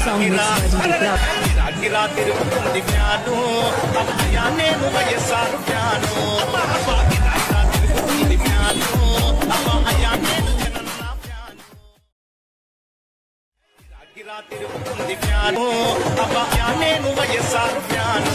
Sound mixed by DJ Club. గిరా తిరుగుతుంది జ్ఞాను. అమ్మయ్యా నేను వైఎస్ఆర్ జ్ఞాను. గిరా తిరుగుతుంది జ్ఞాను. అమ్మయ్యా నేను గిరా తిరుగుతుంది జ్ఞాను. అమ్మయ్యా నేను వైఎస్ఆర్ జ్ఞాను.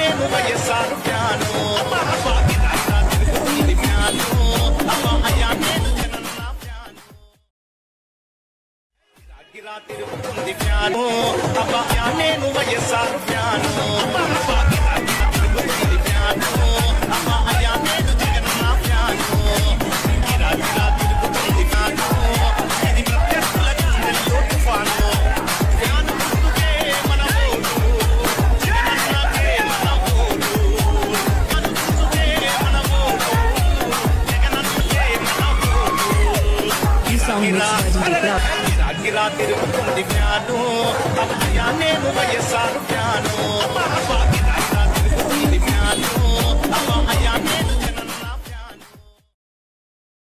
నేను వయస్సాను ప్యాను తిరుగుతుంది ప్యాను అబ్బా నేను వయస్సాను ప్యాను గిరాగిరా తిరుగుతుంది వ్యాను అన్నయ్య నేను వయస్సారు వ్యాను